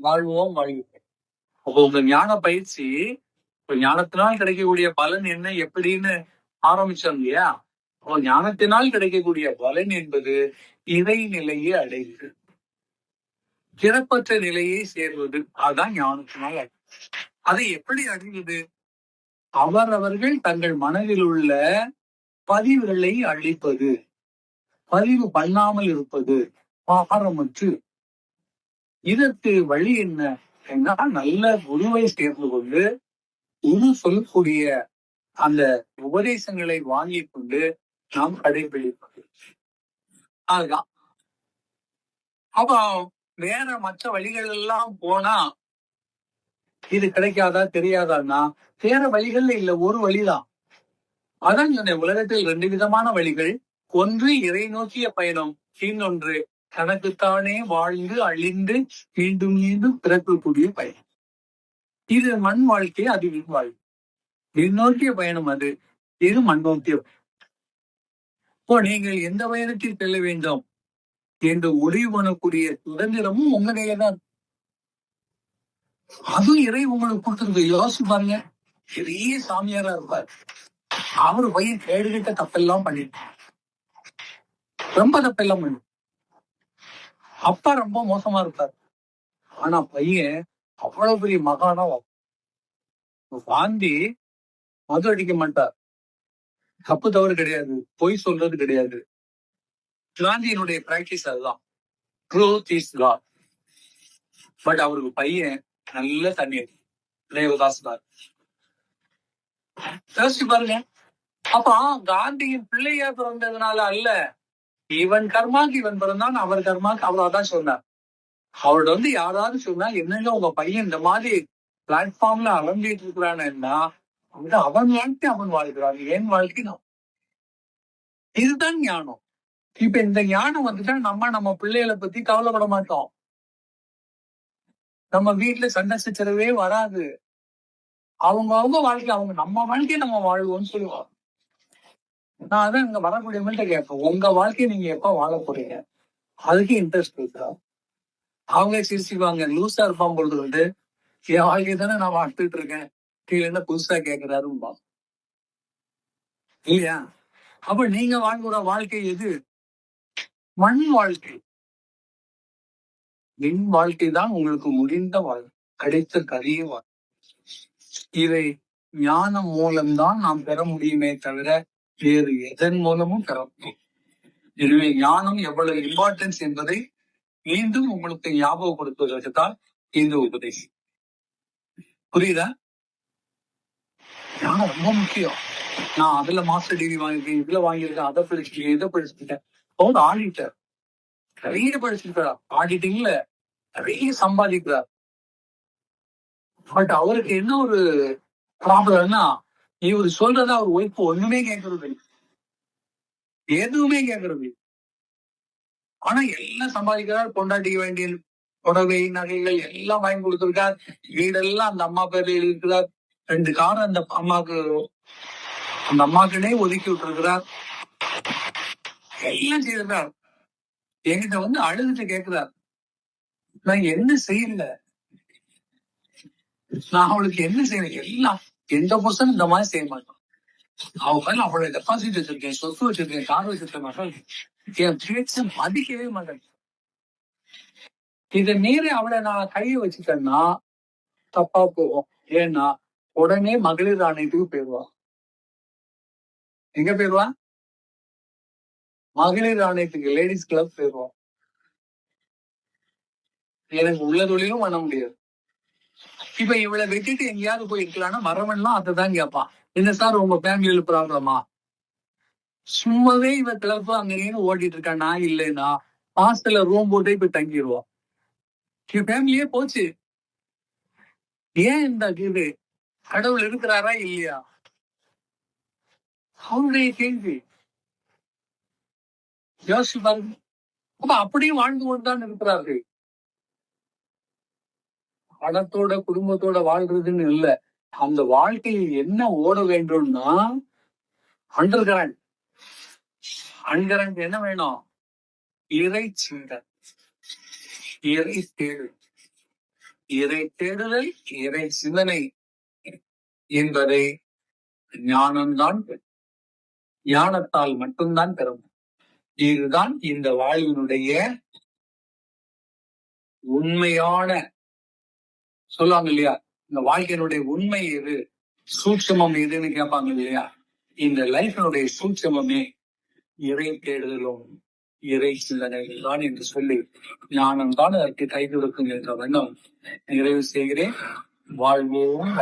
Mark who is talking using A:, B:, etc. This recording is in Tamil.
A: வாழ்வோம் வாழ்வோம் அப்போ உங்க ஞான பயிற்சி இப்ப ஞானத்தினால் கிடைக்கக்கூடிய பலன் என்ன எப்படின்னு ஆரம்பிச்சோம் இல்லையா அப்போ ஞானத்தினால் கிடைக்கக்கூடிய பலன் என்பது இறைநிலையை அடைவது. பிறப்பற்ற நிலையை சேர்வது. அதுதான் ஞானத்தினால் அதை எப்படி அடைவது? அவரவர்கள் தங்கள் மனதில் உள்ள பதிவுகளை அழிப்பது. பதிவு பண்ணாமல் இருப்பது. பாரமற்று இதற்கு வழி என்ன என்றால் நல்ல குருவை சேர்ந்து கொண்டு குரு சொல்லக்கூடிய அந்த உபதேசங்களை வாங்கி கொண்டு நாம் கடைபிடிப்பது. அதுதான். அப்போ வேற மற்ற வழிகள் எல்லாம் போனா இது கிடைக்காதா தெரியாதான்னா வேற வழிகள்ல இல்ல ஒரு வழிதான். அதான் என்னை உலகத்தில் ரெண்டு விதமான வழிகள். ஒன்று இறை நோக்கிய பயணம் இன்னொன்று தனக்குத்தானே வாழ்ந்து அழிந்து மீண்டும் மீண்டும் பிறக்கக்கூடிய பயணம் இது மண் வாழ்க்கை அது விண் வாழ்க்கை. விண் நோக்கிய பயணம் அது. இது மண் நோக்கிய இப்போ நீங்கள் எந்த பயணத்தில் செல்ல வேண்டும்? என்று ஒளிவு பண்ணக்கூடிய சுதந்திரமும் உங்க தான். அதுவும் இறை உங்களுக்கு கொடுத்துருக்கு. யோசிச்சு பாருங்க. பெரிய சாமியாரா இருப்பார். அவர் பையன் கேடுகிட்ட தப்பெல்லாம் பண்ணிட்டு ரொம்ப தப்பெல்லாம் பண்ணி அப்பா ரொம்ப மோசமா இருப்பார். ஆனா பையன் அவ்வளவு பெரிய மகானா வாந்தி மது அடிக்க மாட்டார். தப்பு தவறு கிடையாது. பொய் சொல்றது கிடையாது. காந்தியினுடைய பிராக்டிஸ் அதுதான். ட்ரூத் இஸ் காட் பட் அவருக்கு பையன் நல்ல தண்ணீர். தேவதாஸ் தான். யோசிச்சு பாருங்க. அப்ப காந்தியின் பிள்ளையா பிறந்ததுனால அல்ல. இவன் கர்மாக்கு இவன் பிறந்தான் அவர் கர்மாக்கு அவ்வளவுதான் சொன்னார். அவரோட வந்து யாராவது சொன்னா என்னங்க உங்க பையன் இந்த மாதிரி பிளாட்ஃபார்ம்ல அலம்பிட்டு இருக்கிறான்னா வந்து அவன் வாழ்க்கை அவன் வாழ்கிறான் ஏன் வாழ்க்கை நான். இதுதான் ஞானம். இப்ப இந்த ஞானம் வந்துட்டா நம்ம நம்ம பிள்ளைகளை பத்தி கவலைப்பட மாட்டோம். நம்ம வீட்டுல சண்டை சச்சரவே வராது. அவங்க அவங்க வாழ்க்கை அவங்க நம்ம வாழ்க்கையை நம்ம வாழ்வோம்னு சொல்லுவாங்க நான் அதான் இங்க வரக்கூடியவங்கள்ட்ட கேட்பேன். உங்க வாழ்க்கையை நீங்க எப்ப வாழ போறீங்க? அதுக்கு இன்ட்ரெஸ்ட் இருக்கா? அவங்க சிரிச்சுக்குவாங்க. லூசா இருப்பான் பொழுது வந்து என் வாழ்க்கையை தானே நான் வாழ்த்துட்டு இருக்கேன். கீழே என்ன புதுசா கேட்கிறாரும்பா இல்லையா? அப்ப நீங்க வாழ்கிற வாழ்க்கை எது? மண் வாழ்க்கை. என் வாழ்க்கை தான் உங்களுக்கு முடிந்த வாழ்க்கை கிடைத்த கரிய வாழ்க்கை. இதை ஞானம் மூலம்தான் நாம் பெற முடியுமே தவிர வேறு எதன் மூலமும் பெற எனவே ஞானம் எவ்வளவு இம்பார்ட்டன்ஸ் என்பதை மீண்டும் உங்களுக்கு ஞாபகப்படுத்துவதற்கு தான் இந்த உபதேசம். புரியுதா? ஞானம் ரொம்ப முக்கியம். நான் அதுல மாஸ்டர் டிகிரி வாங்கியிருக்கேன் இதுல வாங்கியிருக்கேன் அதை படிச்சிருக்கேன் இதை படிச்சிருக்கேன் அவர் ஆடிட்டர். நிறைய படிச்சிருக்கிறார் ஆடிட்டிங்ல நிறைய சம்பாதிக்கிறார். பட் அவருக்கு என்ன ஒரு ப்ராப்ளம்னா இவர் சொல்றத அவர் ஒய்ஃப் ஒண்ணுமே கேட்கறது எதுவுமே கேட்கறது ஆனா எல்லாம் சம்பாதிக்கிறார் பொண்டாட்டிக்கு வேண்டிய புடவை நகைகள் எல்லாம் வாங்கி கொடுத்திருக்கார். வீடெல்லாம் அந்த அம்மா பேர்ல இருக்கிறார் ரெண்டு காரம் அந்த அம்மாக்கு அந்த அம்மாக்குனே ஒதுக்கி விட்டுருக்கிறார். எல்லாம் செய்திருக்கார் என்கிட்ட வந்து அழுதுட்டு கேட்கிறார். நான் என்ன செய்யல? நான் அவளுக்கு என்ன செய்யல? எல்லாம் எந்த பர்சன் இந்த மாதிரி செய்ய மாட்டான் அவங்க மேல அவளை டெபாசிட் வச்சிருக்கேன் சொத்து வச்சிருக்கேன் கார் வச்சிருக்கேன் மகள் என் பேச்ச மதிக்கவே மாட்டேன் இதை மீறி அவளை நான் கையை வச்சுட்டேன்னா தப்பா போவோம் ஏன்னா உடனே மகளிர் ஆணையத்துக்கு போயிடுவா எங்க போயிடுவா மகளிர் ஆணையத்துக்கு லேடிஸ் கிளப் போயிடுவோம் எனக்கு உள்ள தொழிலும் பண்ண முடியாது இப்ப இவளை விட்டுட்டு எங்கேயாவது போய் இருக்கலாம்னா மரவன்லாம் அதான் கேட்பான். என்ன சார் உங்க ஃபேமிலியில ப்ராப்ளமா சும்மாவே இவ கிளப்பு அங்கேயும் ஓட்டிட்டு இருக்கா? நான் இல்லைன்னா ஹாஸ்டல்ல ரூம் போட்டு இப்ப தங்கிடுவோம் என் ஃபேமிலியே போச்சு. ஏன் இந்த இது? கடவுள் இருக்கிறாரா இல்லையா? அவருடைய கேள்வி. யோசிப்பாங்க அப்ப அப்படியும் வாழ்ந்து கொண்டுதான் இருக்கிறார்கள். பணத்தோட குடும்பத்தோட வாழ்றதுன்னு இல்ல. அந்த வாழ்க்கையில் என்ன ஓட வேண்டும்னா அண்டர் கரண்ட் அண்டர் என்ன வேணும்? இறை சிந்தன். இறை தேடு இறை தேடுதல் இறை சிந்தனை என்பதை ஞானம்தான் ஞானத்தால் மட்டும்தான் பெறும். இதுதான் இந்த வாழ்வினுடைய உண்மையான சொல்லுவாங்க இல்லையா? இந்த வாழ்க்கையினுடைய உண்மை எது? சூட்சமம் எதுன்னு கேட்பாங்க இல்லையா? இந்த லைஃபினுடைய சூட்சமமே இறை தேடுதலும் இறை சிந்தனைகள் தான் என்று சொல்லி ஞானம் தான் அதற்கு கை கொடுக்கும் என்ற வண்ணம் நிறைவு செய்கிறேன். வாழ்வோம்.